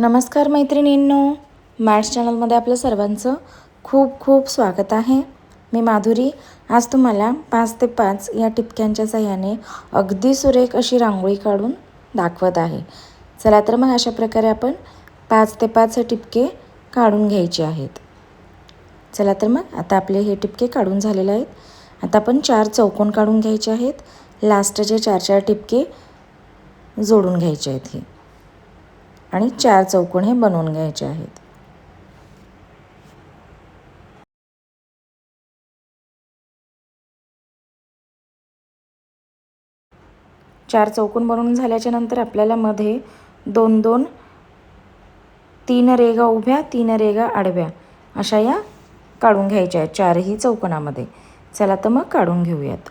नमस्कार मैत्रिणींनो. मॅट्स चॅनलमध्ये आपलं सर्वांचं खूप खूप स्वागत आहे. मी माधुरी. आज तुम्हाला पाच ते पाच या टिपक्यांच्या सहाय्याने अगदी सुरेख अशी रांगोळी काढून दाखवत आहे. चला तर मग अशा प्रकारे आपण पाच ते पाच हे टिपके काढून घ्यायचे आहेत. चला तर मग आता आपले हे टिपके काढून झालेले आहेत. आता आपण चार चौकोन काढून घ्यायचे आहेत. लास्टचे चार चार टिपके जोडून घ्यायचे आहेत हे. आणि चार चौकोन हे बनवून घ्यायचे आहेत. चार चौकोन बनवून झाल्याच्यानंतर आपल्याला मध्ये दोन दोन तीन रेगा उभ्या तीन रेगा आडव्या अशा या काढून घ्यायच्या आहेत चारही चौकोनामध्ये. चला तर मग काढून घेऊयात.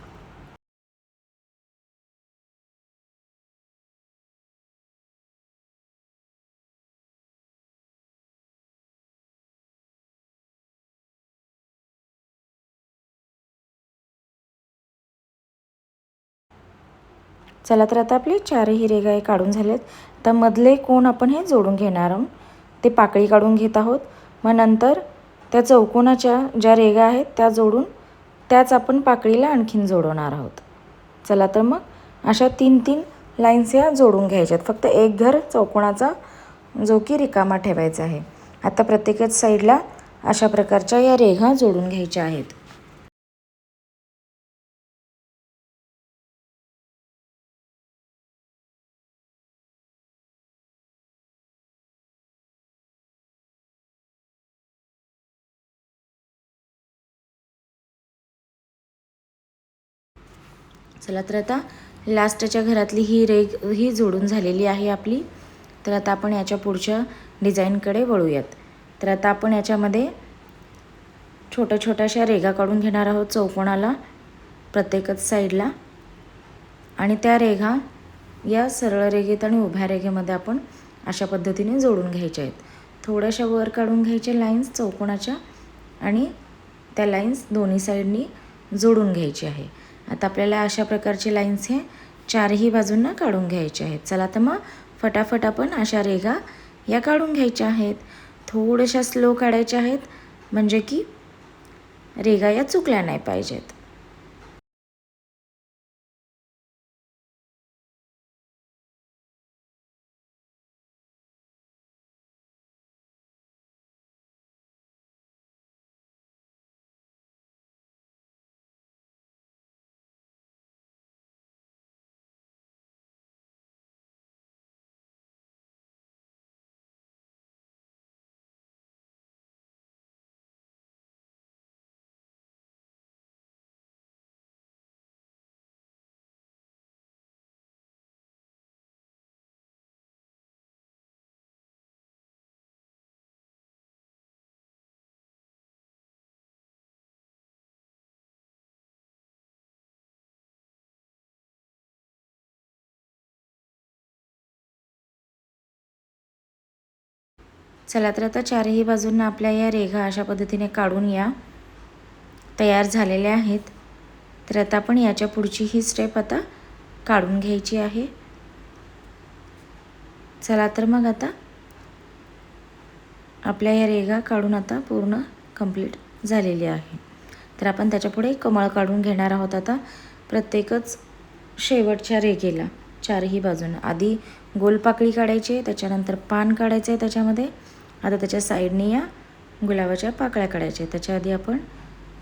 चला तर आता आपले चारही रेगा काढून झालेत. तर मधले कोण आपण हे जोडून घेणार आहोत? ते पाकळी काढून घेत आहोत. मग नंतर त्या चौकोनाच्या ज्या रेगा आहेत त्या जोडून त्याच आपण पाकळीला आणखीन जोडवणार आहोत. चला तर मग अशा तीन तीन लाईन्स या जोडून घ्यायच्यात. फक्त एक घर चौकोनाचा जो की रिकामा ठेवायचा आहे. आता प्रत्येकच साईडला अशा प्रकारच्या या रेघा जोडून घ्यायच्या आहेत. चला तर आता लास्टच्या घरातली ही रेग ही जोडून झालेली आहे आपली. तर आता आपण याच्या पुढच्या डिझाईनकडे वळूयात. तर आता आपण याच्यामध्ये छोट्या छोट्याशा रेगा काढून घेणार आहोत चौकोणाला प्रत्येकच साईडला. आणि त्या रेघा या सरळ रेगेत आणि उभ्या रेगेमध्ये आपण अशा पद्धतीने जोडून घ्यायच्या आहेत. थोड्याशा वर काढून घ्यायच्या लाईन्स चौकोणाच्या आणि त्या लाईन्स दोन्ही साईडनी जोडून घ्यायची आहे. आता आपल्याला अशा प्रकारचे लाईन्स हे चारही बाजूंना काढून घ्यायचे आहेत. चला तर मग फटाफट आपण अशा रेगा या काढून घ्यायच्या आहेत. थोड्याशा स्लो काढायच्या आहेत म्हणजे की रेगा या चुकल्या नाही पाहिजेत. चला तर आता चारही बाजूंना आपल्या या रेघा अशा पद्धतीने काढून या. तयार झालेल्या आहेत. तर आता आपण याच्या पुढची ही स्टेप आता काढून घ्यायची आहे. चला तर मग आता आपल्या या रेगा काढून आता पूर्ण कंप्लीट झालेली आहे. तर आपण त्याच्यापुढे कमळ काढून घेणार आहोत आता. प्रत्येकच शेवटच्या रेगेला चारही बाजूनं. आधी गोलपाकळी काढायची आहे त्याच्यानंतर पान काढायचं आहे त्याच्यामध्ये. आता त्याच्या साईडने या गुलाबाच्या पाकळ्या काढायच्या त्याच्या आधी आपण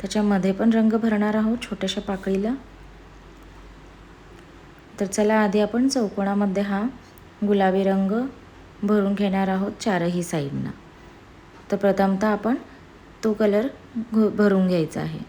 त्याच्यामध्ये पण रंग भरणार आहोत छोट्याशा पाकळीला. तर चला आधी आपण चौकोनामध्ये हा गुलाबी रंग भरून घेणार आहोत चारही साईडनं. तर प्रथमतः आपण तो कलर भरून घ्यायचा आहे.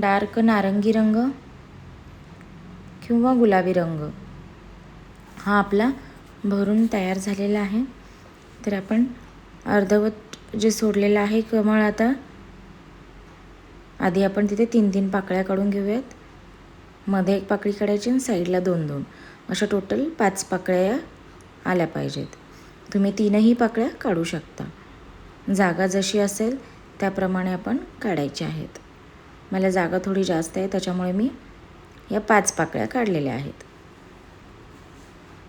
डार्क नारंगी रंग किंवा गुलाबी रंग. हा आपला भरून तयार झालेला आहे. तर आपण अर्धवट जे सोडलेलं आहे कमळ आता आधी आपण तिथे तीन तीन पाकळ्या काढून घेऊयात. मध्ये एक पाकळी काढायची आणि साईडला दोन दोन. अशा टोटल पाच पाकळ्या आल्या पाहिजेत. तुम्ही तीनही पाकळ्या काढू शकता. जागा जशी असेल त्याप्रमाणे आपण काढायच्या आहेत. मला जागा थोडी जास्त आहे त्याच्यामुळे मी या पाच पाकळ्या काढलेल्या आहेत.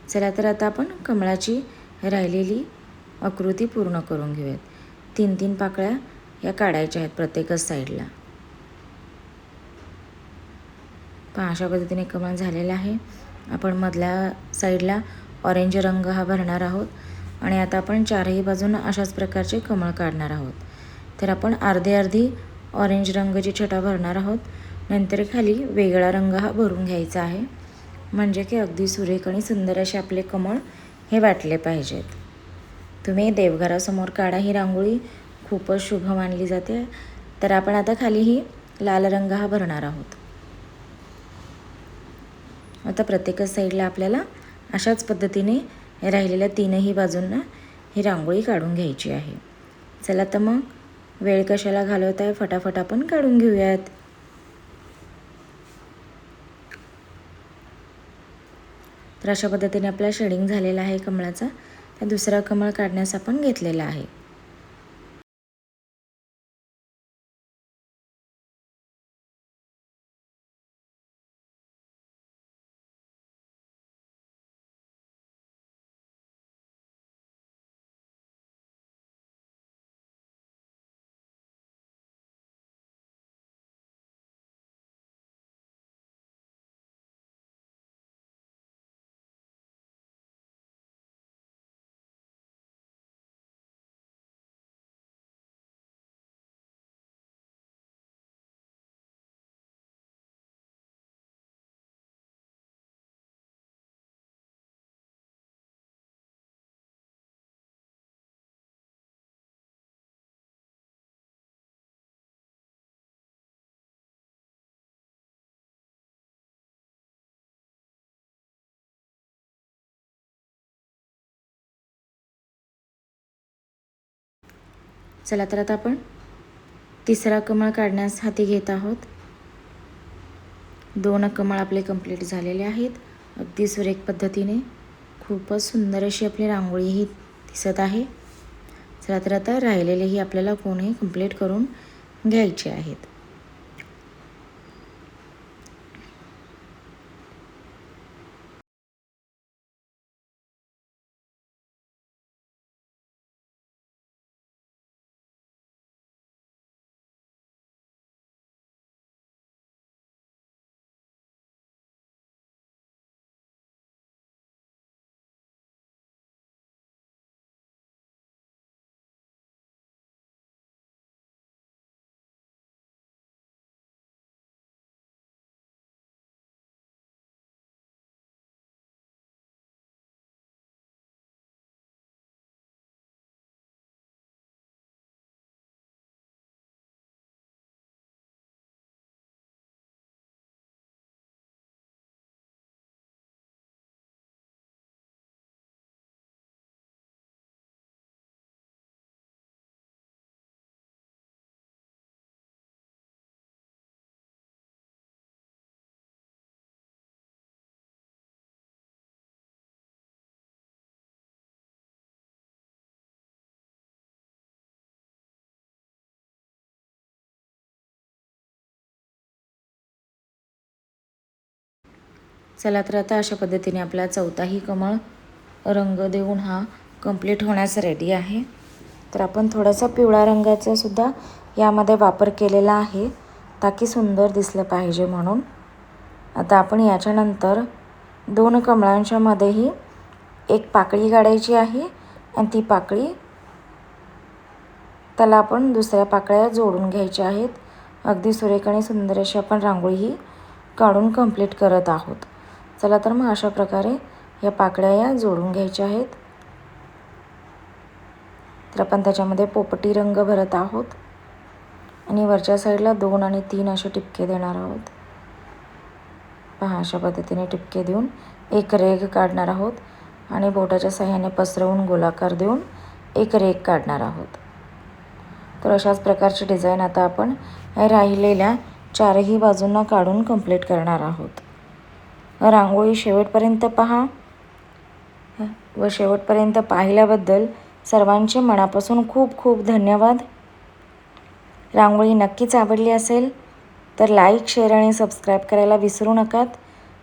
चला तर आता आपण कमळाची राहिलेली आकृती पूर्ण करून घेऊयात. तीन तीन पाकळ्या या काढायच्या आहेत प्रत्येकच साईडला. पहा अशा पद्धतीने कमळ झालेलं आहे. आपण मधल्या साईडला ऑरेंज रंग हा भरणार आहोत आणि आता आपण चारही बाजूंना अशाच प्रकारचे कमळ काढणार आहोत. तर आपण अर्धे अर्धी ऑरेंज रंगाची छटा भरणार आहोत. नंतर खाली वेगळा रंग हा भरून घ्यायचा आहे. म्हणजे की अगदी सुरेख आणि सुंदर असे आपले कमळ हे वाटले पाहिजेत. तुम्ही देवघरासमोर काढा ही रांगोळी. खूपच शुभ मानली जाते. तर आपण आता खाली ही लाल रंग हा भरणार आहोत. आता प्रत्येकच साईडला आपल्याला अशाच पद्धतीने राहिलेल्या तीनही बाजूंना ही रांगोळी काढून घ्यायची आहे. चला तर मग वेळ कशाला घालवत आहे फटाफट आपण काढून घेऊयात. तर अशा पद्धतीने आपला शेडिंग झालेला आहे कमळाचा. तर दुसरा कमळ काढण्यास आपण घेतलेला आहे. चला तर आता आपण तिसरा कमळ काढण्यास हाती घेत आहोत. दोन कमळ आपले कंप्लीट झालेले आहेत. अगदी सुरेख पद्धतीने खूपच सुंदर अशी आपली रांगोळी ही दिसत आहे. चला तर आता राहिलेलेही आपल्याला कोणही कंप्लीट करून घ्यायचे आहेत. चला तर आता अशा पद्धतीने आपला चौथाही कमळ रंग देऊन हा कंप्लीट होण्यास रेडी आहे. तर आपण थोडासा पिवळा रंगाचा सुद्धा यामध्ये वापर केलेला आहे. ताकी सुंदर दिसलं पाहिजे म्हणून. आता आपण याच्यानंतर दोन कमळांच्यामध्येही एक पाकळी काढायची आहे आणि ती पाकळी त्याला आपण दुसऱ्या पाकळ्या जोडून घ्यायच्या आहेत. अगदी सुरेख आणि सुंदर अशी आपण रांगोळी ही काढून कंप्लीट करत आहोत. चला तर मग अशा प्रकारे या पाकळ्या या जोडून घ्यायच्या आहेत. तर आपण त्याच्यामध्ये पोपटी रंग भरत आहोत. आणि वरच्या साईडला दोन आणि तीन असे टिपके देणार आहोत. पहा अशा पद्धतीने टिपके देऊन एक रेग काढणार आहोत. आणि बोटाच्या साह्याने पसरवून गोलाकार देऊन एक रेग काढणार आहोत. तर अशाच प्रकारची डिझाईन आता आपण राहिलेल्या चारही बाजूंना काढून कंप्लीट करणार आहोत. रांगोळी शेवटपर्यंत पहा. व शेवटपर्यंत पाहिल्याबद्दल सर्वांचे मनापासून खूप खूप धन्यवाद. रांगोळी नक्कीच आवडली असेल तर लाईक शेअर आणि सबस्क्राईब करायला विसरू नकात.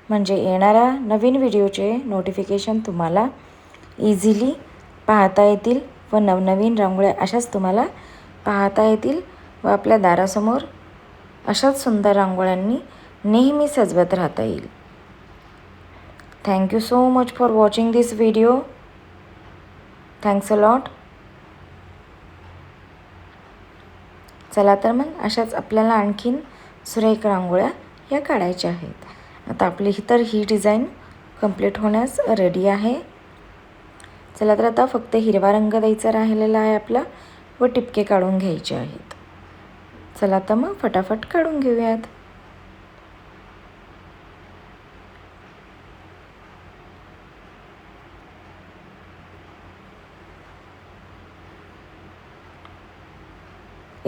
म्हणजे येणाऱ्या नवीन व्हिडिओचे नोटिफिकेशन तुम्हाला इझिली पाहता येतील व नवनवीन रांगोळ्या अशाच तुम्हाला पाहता येतील व आपल्या दारासमोर अशाच सुंदर रांगोळ्यांनी नेहमी सजवत राहता येईल. Thank you so much for watching this video thanks a lot चला तर मग अशाच आपल्याला आणखीन सुरेख रांगोळ्या या काढायच्या आहेत. आता आपली ही तर ही डिझाईन कंप्लीट होण्यास रेडी आहे. चला तर आता फक्त हिरवा रंग द्यायचा राहिलेला आहे आपला व टिपके काढून घ्यायचे आहेत. चला तर मग फटाफट काढून घेऊयात.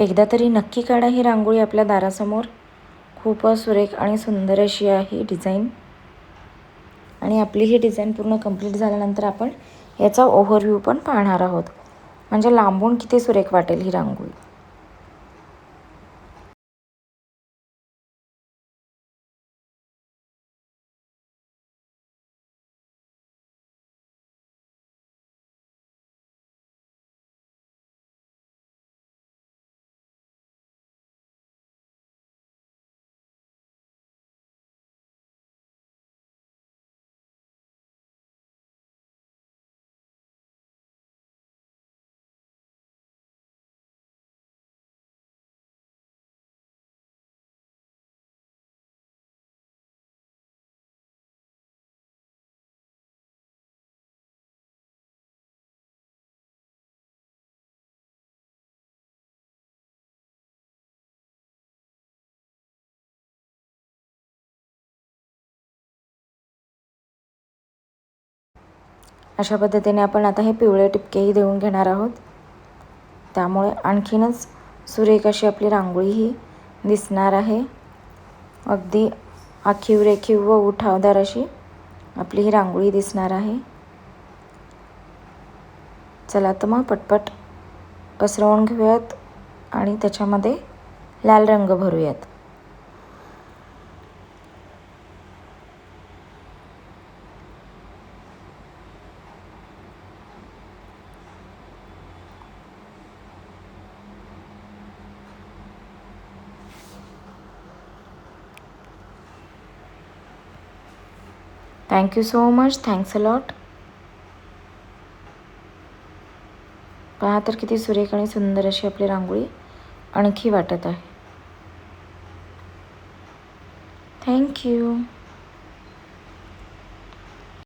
एकदा तरी नक्की काढा ही रांगोळी आपल्या दारासमोर. खूपच सुरेख आणि सुंदर अशी आहे डिझाईन. आणि आपली ही डिझाईन पूर्ण कंप्लीट झाल्यानंतर आपण याचा ओव्हरव्ह्यू पण पाहणार आहोत. म्हणजे लांबून किती सुरेख वाटेल ही रांगोळी. अशा पद्धतीने आपण आता हे पिवळे टिपकेही देऊन घेणार आहोत. त्यामुळे आणखीनच सुरेख अशी आपली रांगोळी ही दिसणार आहे. अगदी आखीव रेखीव व उठावदार अशी आपली ही रांगोळी दिसणार आहे. चला तर मग पटपट पसरवून घेऊयात आणि त्याच्यामध्ये लाल रंग भरूयात. Thank you so much thanks a lot पहा तर किती सुरेख आणि सुंदर अशी आपली रांगोळी आणखी वाटत आहे. थँक्यू